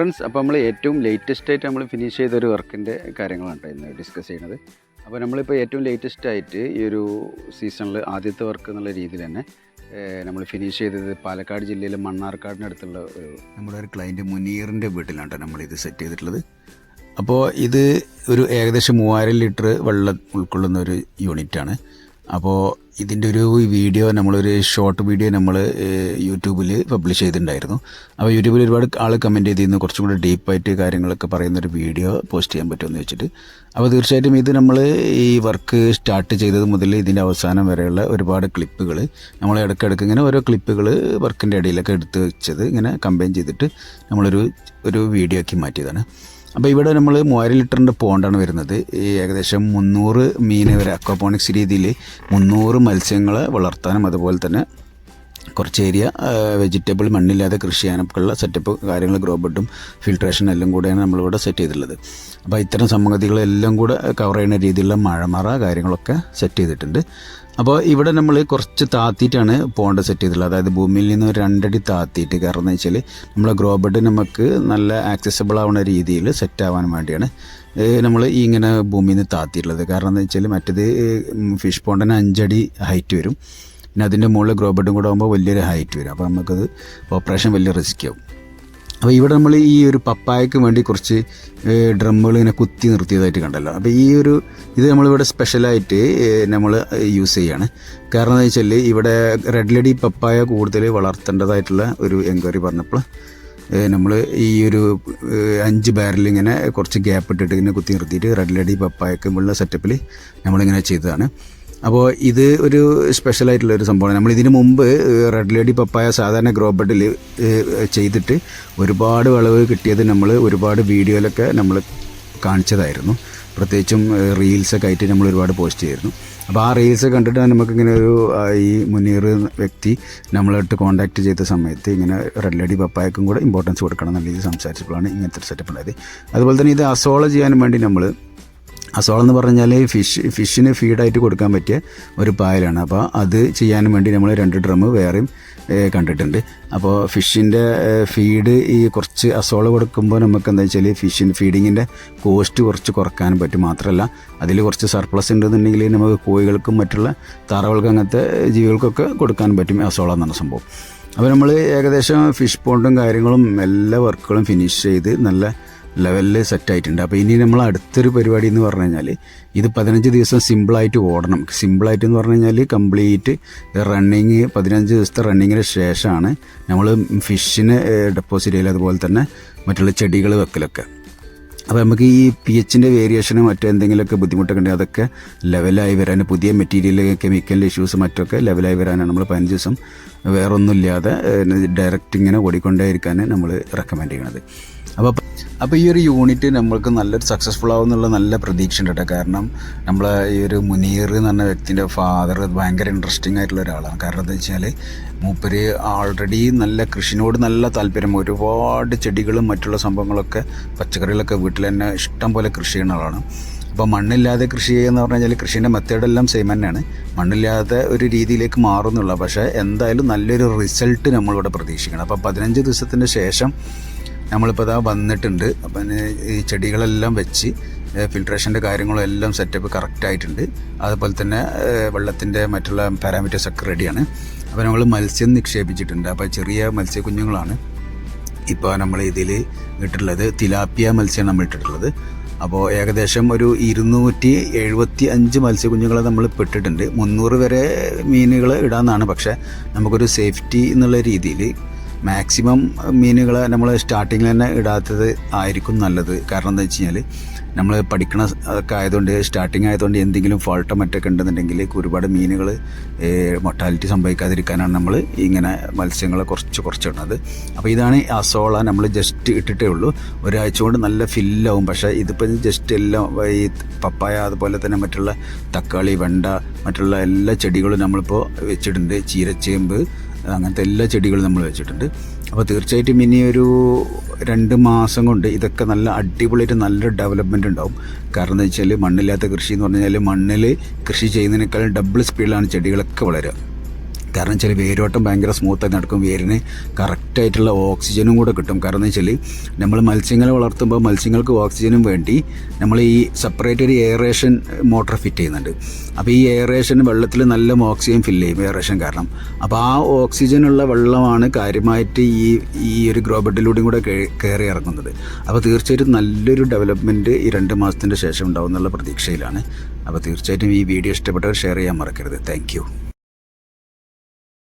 Friends അപ്പോൾ നമ്മൾ ഏറ്റവും ലേറ്റസ്റ്റ് ആയിട്ട് നമ്മൾ ഫിനിഷ് ചെയ്ത ഒരു വർക്കിന്റെ കാര്യങ്ങളാണ് ഇന്ന് ഡിസ്കസ് ചെയ്യുന്നത് അപ്പോൾ നമ്മളിപ്പോൾ ഏറ്റവും ലേറ്റസ്റ്റ് ആയിട്ട് ഈ ഒരു സീസണിൽ ആദ്യത്തെ വർക്ക് എന്നുള്ള രീതിയിൽ തന്നെ നമ്മൾ ഫിനിഷ് ചെയ്തത് പാലക്കാട് ജില്ലയിലെ മണ്ണാർക്കാടിനടുത്തുള്ള ഒരു നമ്മുടെ ഒരു ക്ലയന്റ് മുനീറിന്റെ വീട്ടിലാണ് ട്ടോ ഇത് സെറ്റ് ചെയ്തിട്ടുള്ളത്. അപ്പോൾ ഇത് ഒരു ഏകദേശം മൂവായിരം ലിറ്റർ വെള്ളം ഉൾക്കൊള്ളുന്ന ഒരു യൂണിറ്റാണ് അപ്പോൾ ഇതിന്റെ ഒരു വീഡിയോ നമ്മളൊരു ഷോർട്ട് വീഡിയോ നമ്മൾ യൂട്യൂബിൽ പബ്ലിഷ് ചെയ്തിട്ടുണ്ടായിരുന്നു. അപ്പോൾ യൂട്യൂബിൽ ഒരുപാട് ആൾ കമന്റ് ചെയ്തിരുന്നു. കുറച്ചും കൂടി ഡീപ്പായിട്ട് കാര്യങ്ങളൊക്കെ പറയുന്നൊരു വീഡിയോ പോസ്റ്റ് ചെയ്യാൻ പറ്റുമെന്ന് വെച്ചിട്ട്. അപ്പോൾ തീർച്ചയായിട്ടും ഇത് നമ്മൾ ഈ വർക്ക് സ്റ്റാർട്ട് ചെയ്തത് മുതൽ ഇതിന്റെ അവസാനം വരെയുള്ള ഒരുപാട് ക്ലിപ്പുകൾ നമ്മൾ ഇടയ്ക്കിടയ്ക്ക് ഇങ്ങനെ ഓരോ ക്ലിപ്പുകൾ വർക്കിന്റെ ഇടയിലൊക്കെ എടുത്ത് വെച്ചത് ഇങ്ങനെ കമ്പൈൻ ചെയ്തിട്ട് നമ്മളൊരു ഒരു വീഡിയോ ആക്കി മാറ്റിയതാണ്. അപ്പോൾ ഇവിടെ നമ്മൾ മൂവായിരം ലിറ്ററിന്റെ പോണ്ടാണ് വരുന്നത്. ഈ ഏകദേശം മുന്നൂറ് മീൻ വരെ അക്വാപോണിക്സ് രീതിയിൽ മുന്നൂറ് മത്സ്യങ്ങളെ വളർത്താനും അതുപോലെ തന്നെ കുറച്ച് ഏരിയ വെജിറ്റബിൾ മണ്ണില്ലാതെ കൃഷി ചെയ്യാനൊക്കെയുള്ള സെറ്റപ്പ് കാര്യങ്ങൾ ഗ്രോ ബെഡും ഫിൽട്രേഷൻ എല്ലാം കൂടെയാണ് നമ്മളിവിടെ സെറ്റ് ചെയ്തിട്ടുള്ളത്. അപ്പോൾ ഇത്തരം സംഗതികളെല്ലാം കൂടെ കവർ ചെയ്യുന്ന രീതിയിലുള്ള മഴമറ കാര്യങ്ങളൊക്കെ സെറ്റ് ചെയ്തിട്ടുണ്ട്. അപ്പോൾ ഇവിടെ നമ്മൾ കുറച്ച് താത്തിയിട്ടാണ് പോണ്ട സെറ്റ് ചെയ്തിട്ടുള്ളത്. അതായത് ഭൂമിയിൽ നിന്ന് രണ്ടടി താത്തിയിട്ട് കാരണം എന്ന് വെച്ചാൽ നമ്മളെ ഗ്രോ ബെഡ് നമുക്ക് നല്ല ആക്സസബിൾ ആവുന്ന രീതിയിൽ സെറ്റ് ആവാൻ വേണ്ടിയാണ്. നമ്മൾ ഇങ്ങനെ ഭൂമിയിൽ നിന്ന് താത്തിയിട്ടുള്ളത്. കാരണം എന്ന് വെച്ചാൽ മറ്റേത് ഫിഷ് പോണ്ടിന് അഞ്ചടി ഹൈറ്റ് വരും. പിന്നെ അതിന്റെ മുകളിൽ ഗ്രോ ബെഡും കൂടെ ആകുമ്പോൾ വലിയൊരു ഹൈറ്റ് വരും. അപ്പോൾ നമുക്കത് ഓപ്പറേഷൻ വലിയ റിസ്ക് ആവും. അപ്പോൾ ഇവിടെ നമ്മൾ ഈ ഒരു പപ്പായക്ക് വേണ്ടി കുറച്ച് ഡ്രമ്മുകൾ ഇങ്ങനെ കുത്തി നിർത്തിയതായിട്ട് കണ്ടല്ലോ. അപ്പോൾ ഈ ഒരു ഇത് നമ്മളിവിടെ സ്പെഷ്യലായിട്ട് നമ്മൾ യൂസ് ചെയ്യാണ്. കാരണം എന്താ വെച്ചാൽ ഇവിടെ റെഡ് ലെഡി പപ്പായ കൂടുതൽ വളർത്തേണ്ടതായിട്ടുള്ള ഒരു എൻക്വയറി പറഞ്ഞപ്പോൾ നമ്മൾ ഈ ഒരു അഞ്ച് ബാരൽ ഇങ്ങനെ കുറച്ച് ഗ്യാപ്പ് ഇട്ടിട്ട് ഇങ്ങനെ കുത്തി നിർത്തിയിട്ട് റെഡ് ലെഡി പപ്പായക്കുമുള്ള സെറ്റപ്പിൽ നമ്മളിങ്ങനെ ചെയ്തതാണ്. അപ്പോൾ ഇത് ഒരു സ്പെഷ്യലായിട്ടുള്ള ഒരു സംഭവമാണ്. നമ്മൾ ഇതിന് മുമ്പ് റെഡ് ലേഡി പപ്പായ സാധാരണ ഗ്രോ ബെഡിൽ ചെയ്തിട്ട് ഒരുപാട് വിളവ് കിട്ടിയത് നമ്മൾ ഒരുപാട് വീഡിയോയിലൊക്കെ നമ്മൾ കാണിച്ചതായിരുന്നു. പ്രത്യേകിച്ചും റീൽസൊക്കെ ആയിട്ട് നമ്മൾ ഒരുപാട് പോസ്റ്റ് ചെയ്തിരുന്നു. അപ്പോൾ ആ റീൽസ് കണ്ടിട്ട് നമുക്കിങ്ങനെ ഒരു ഈ മുനീർ വ്യക്തി നമ്മളായിട്ട് കോൺടാക്ട് ചെയ്ത സമയത്ത് ഇങ്ങനെ റെഡ് ലേഡി പപ്പായക്കും കൂടെ ഇമ്പോർട്ടൻസ് കൊടുക്കണം എന്നുള്ള രീതിയിൽ സംസാരിച്ചപ്പോഴാണ് ഇങ്ങനത്തെ ഒരു സെറ്റപ്പ് ഉണ്ടായത്. അതുപോലെ തന്നെ ഇത് അസോള ചെയ്യാൻ വേണ്ടി നമ്മൾ അസോളം എന്ന് പറഞ്ഞാൽ ഫിഷ് ഫിഷിന് ഫീഡായിട്ട് കൊടുക്കാൻ പറ്റിയ ഒരു പായലാണ്. അപ്പോൾ അത് ചെയ്യാൻ വേണ്ടി നമ്മൾ രണ്ട് ഡ്രം വേറെയും കണ്ടിട്ടുണ്ട്. അപ്പോൾ ഫിഷിന്റെ ഫീഡ് ഈ കുറച്ച് അസോള കൊടുക്കുമ്പോൾ നമുക്ക് എന്താ വെച്ചാൽ ഫിഷിൻ ഫീഡിങ്ങിന്റെ കോസ്റ്റ് കുറച്ച് കുറക്കാനും പറ്റും. മാത്രമല്ല അതിൽ കുറച്ച് സർപ്ലസ് ഉണ്ടെന്നുണ്ടെങ്കിൽ നമുക്ക് കോഴികൾക്കും മറ്റുള്ള താറകൾക്കും അങ്ങനത്തെ ജീവികൾക്കൊക്കെ കൊടുക്കാൻ പറ്റും അസോള എന്നുള്ള സംഭവം. അപ്പോൾ നമ്മൾ ഏകദേശം ഫിഷ് പോണ്ടും കാര്യങ്ങളും എല്ലാ വർക്കുകളും ഫിനിഷ് ചെയ്ത് നല്ല ലെവലിൽ സെറ്റായിട്ടുണ്ട് അപ്പോൾ ഇനി നമ്മൾ അടുത്തൊരു പരിപാടി എന്ന് പറഞ്ഞു കഴിഞ്ഞാൽ ഇത് പതിനഞ്ച് ദിവസം സിമ്പിളായിട്ട് ഓടണം. സിമ്പിളായിട്ട് എന്ന് പറഞ്ഞു കഴിഞ്ഞാൽ കംപ്ലീറ്റ് റണ്ണിങ് പതിനഞ്ച് ദിവസത്തെ റണ്ണിങ്ങിന് ശേഷമാണ് നമ്മൾ ഫിഷിനെ ഡെപ്പോസിറ്റ് ചെയ്യൽ അതുപോലെ തന്നെ മറ്റുള്ള ചെടികൾ വെക്കലൊക്കെ. അപ്പോൾ നമുക്ക് ഈ പി എച്ചിന്റെ വേരിയേഷനും മറ്റോ എന്തെങ്കിലുമൊക്കെ ബുദ്ധിമുട്ടൊക്കെ ഉണ്ടെങ്കിൽ അതൊക്കെ ലെവലായി വരാൻ പുതിയ മെറ്റീരിയൽ കെമിക്കൽ ഇഷ്യൂസ് മറ്റൊക്കെ ലെവലായി വരാനാണ് നമ്മൾ പതിനഞ്ച് ദിവസം വേറൊന്നുമില്ലാതെ ഡയറക്റ്റ് ഇങ്ങനെ ഓടിക്കൊണ്ടേ ഇരിക്കാൻ നമ്മൾ റെക്കമെൻഡ് ചെയ്യണത്. അപ്പോൾ ഈ ഒരു യൂണിറ്റ് നമ്മൾക്ക് നല്ലൊരു സക്സസ്ഫുൾ ആവുമെന്നുള്ള നല്ല പ്രതീക്ഷ ഉണ്ട് കേട്ടോ. കാരണം നമ്മൾ ഈ ഒരു മുനീർ എന്ന് പറഞ്ഞ വ്യക്തിന്റെ ഫാദർ ഭയങ്കര ഇൻട്രസ്റ്റിംഗ് ആയിട്ടുള്ള ഒരാളാണ്. കാരണം എന്താ വെച്ചാൽ മൂപ്പര് ആൾറെഡി നല്ല കൃഷിനോട് നല്ല താല്പര്യം. ഒരുപാട് ചെടികളും മറ്റുള്ള സംഭവങ്ങളൊക്കെ പച്ചക്കറികളൊക്കെ വീട്ടിൽ തന്നെ ഇഷ്ടം പോലെ കൃഷി ചെയ്യുന്ന ആളാണ്. അപ്പോൾ മണ്ണില്ലാതെ കൃഷി ചെയ്യുക എന്ന് പറഞ്ഞു കഴിഞ്ഞാൽ കൃഷീന്റെ മെത്തേഡെല്ലാം സെയിം തന്നെയാണ്. മണ്ണില്ലാതെ ഒരു രീതിയിലേക്ക് മാറുന്നുള്ള. പക്ഷേ എന്തായാലും നല്ലൊരു റിസൾട്ട് നമ്മളിവിടെ പ്രതീക്ഷിക്കണം. അപ്പോൾ പതിനഞ്ച് ദിവസത്തിന് ശേഷം നമ്മളിപ്പോൾ ഇതാ വന്നിട്ടുണ്ട്. അപ്പം ഈ ചെടികളെല്ലാം വെച്ച് ഫിൽട്രേഷന്റെ കാര്യങ്ങളും എല്ലാം സെറ്റപ്പ് കറക്റ്റ് ആയിട്ടുണ്ട്. അതുപോലെ തന്നെ വെള്ളത്തിന്റെ മറ്റുള്ള പാരാമീറ്റേഴ്സ് ഒക്കെ റെഡിയാണ് അപ്പോൾ നമ്മൾ മത്സ്യം നിക്ഷേപിച്ചിട്ടുണ്ട്. അപ്പോൾ ചെറിയ മത്സ്യക്കുഞ്ഞുങ്ങളാണ് ഇപ്പോൾ നമ്മൾ ഇതിൽ ഇട്ടിട്ടുള്ളത് തിലാപ്പിയ മത്സ്യമാണ് നമ്മൾ ഇട്ടിട്ടുള്ളത്. അപ്പോൾ ഏകദേശം ഒരു ഇരുന്നൂറ്റി എഴുപത്തി അഞ്ച് മത്സ്യക്കുഞ്ഞുങ്ങളെ നമ്മൾ പെട്ടിട്ടുണ്ട് മുന്നൂറ് വരെ മീനുകൾ ഇടാമെന്നാണ് പക്ഷേ നമുക്കൊരു സേഫ്റ്റി എന്നുള്ള രീതിയിൽ മാക്സിമം മീനുകൾ നമ്മൾ സ്റ്റാർട്ടിങ്ങിൽ തന്നെ ഇടാത്തത് ആയിരിക്കും നല്ലത്. കാരണം എന്താ വെച്ച് കഴിഞ്ഞാൽ നമ്മൾ പഠിക്കണ ഒക്കെ ആയതുകൊണ്ട് സ്റ്റാർട്ടിങ് ആയതുകൊണ്ട് എന്തെങ്കിലും ഫോൾട്ടോ മറ്റൊക്കെ ഉണ്ടെന്നുണ്ടെങ്കിൽ ഒരുപാട് മീനുകൾ മൊട്ടാലിറ്റി സംഭവിക്കാതിരിക്കാനാണ് നമ്മൾ ഇങ്ങനെ മത്സ്യങ്ങളെ കുറച്ച് കുറച്ച് ഇടുന്നത് അപ്പോൾ ഇതാണ് അസോള നമ്മൾ ജസ്റ്റ് ഇട്ടിട്ടേ ഉള്ളൂ. ഒരാഴ്ച കൊണ്ട് നല്ല ഫില്ലാവും. പക്ഷേ ഇതിപ്പോൾ ജസ്റ്റ് എല്ലാം ഈ പപ്പായ അതുപോലെ തന്നെ മറ്റുള്ള തക്കാളി വെണ്ട മറ്റുള്ള എല്ലാ ചെടികളും നമ്മളിപ്പോൾ വെച്ചിട്ടുണ്ട്. ചീരച്ചേമ്പ് അങ്ങനത്തെ എല്ലാ ചെടികളും നമ്മൾ വെച്ചിട്ടുണ്ട്. അപ്പോൾ തീർച്ചയായിട്ടും ഇനി ഒരു രണ്ട് മാസം കൊണ്ട് ഇതൊക്കെ നല്ല അടിപൊളിയായിട്ട് നല്ല ഡെവലപ്മെന്റ് ഉണ്ടാവും. കാരണം എന്താ വെച്ചാൽ മണ്ണില്ലാത്ത കൃഷി എന്ന് പറഞ്ഞു കഴിഞ്ഞാൽ മണ്ണിൽ കൃഷി ചെയ്യുന്നതിനേക്കാളും ഡബിൾ സ്പീഡിലാണ് ചെടികളൊക്കെ വളരുക. കാരണം വെച്ചാൽ വേരോട്ടം ഭയങ്കര സ്മൂത്തായി നടക്കും. വേരിന് കറക്റ്റായിട്ടുള്ള ഓക്സിജനും കൂടെ കിട്ടും. കാരണം വെച്ചാൽ നമ്മൾ മത്സ്യങ്ങളെ വളർത്തുമ്പോൾ മത്സ്യങ്ങൾക്ക് ഓക്സിജനും വേണ്ടി നമ്മൾ ഈ സെപ്പറേറ്റ് ഒരു എയറേഷൻ മോട്ടർ ഫിറ്റ് ചെയ്യുന്നുണ്ട്. അപ്പോൾ ഈ എയറേഷൻ വെള്ളത്തിൽ നല്ല ഓക്സിജൻ ഫില്ല് ചെയ്യും എയറേഷൻ കാരണം. അപ്പോൾ ആ ഓക്സിജനുള്ള വെള്ളമാണ് കാര്യമായിട്ട് ഈ ഈ ഒരു ഗ്രോ ബെഡിലൂടെയും കൂടെ കയറി ഇറങ്ങുന്നത്. അപ്പോൾ തീർച്ചയായിട്ടും നല്ലൊരു ഡെവലപ്മെന്റ് ഈ രണ്ട് മാസത്തിന്റെ ശേഷം ഉണ്ടാവും എന്നുള്ള പ്രതീക്ഷയിലാണ്. അപ്പോൾ തീർച്ചയായിട്ടും ഈ വീഡിയോ ഇഷ്ടപ്പെട്ടവർ ഷെയർ ചെയ്യാൻ മറക്കരുത്. താങ്ക്